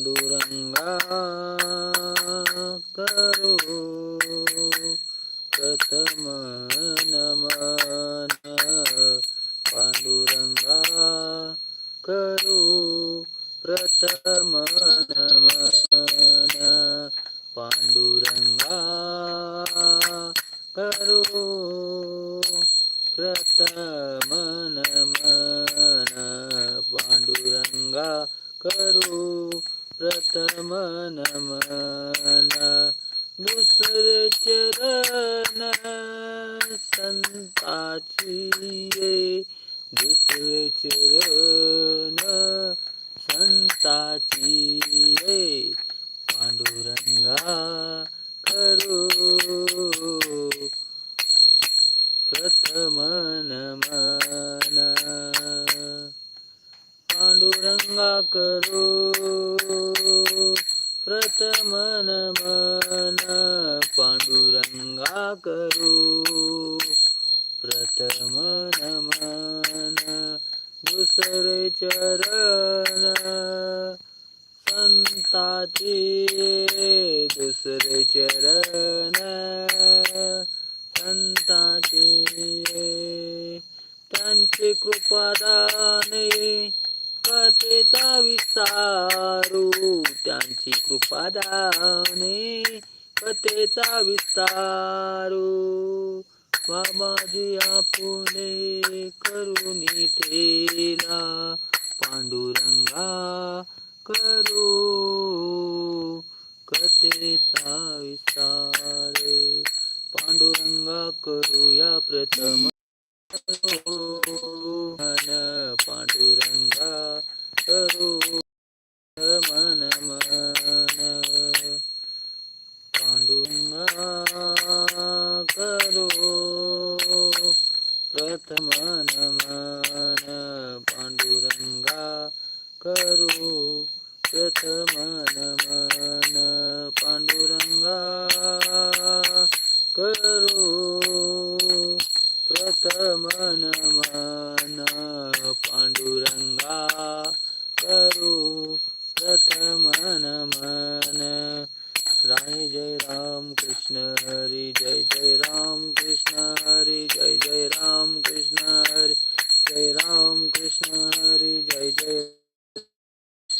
पांडुरंगा करो प्रथम नमन। पांडुरंगा करो प्रथम नमन। पांडुरंगा करो प्रथम नमन। पांडुरंगा करू दुसरे चरण संताची दुसरे चरण संताची पांडुरंगा करो. प्रथम नमन पांडुरंगा करो. प्रथम नमन दुसरे चरण. संताचे दुसरे चरण. संताचे त्यांचे कृपादाने कथेचा विस्तारू. त्यांची कृपा दाने कथेचा विस्तारू. बाबाजी आपुले करुणी ठेला पांडुरंगा करू. कथेचा विस्तार पांडुरंगा करूया प्रथम. मन मन पांडुरंगा करू. प्रथम मन पांडुरंगा करू. प्रथम मन पांडुरंगा करू. प्रथम मन राय जय राम कृष्ण हरी जय जय राम कृष्ण हरी जय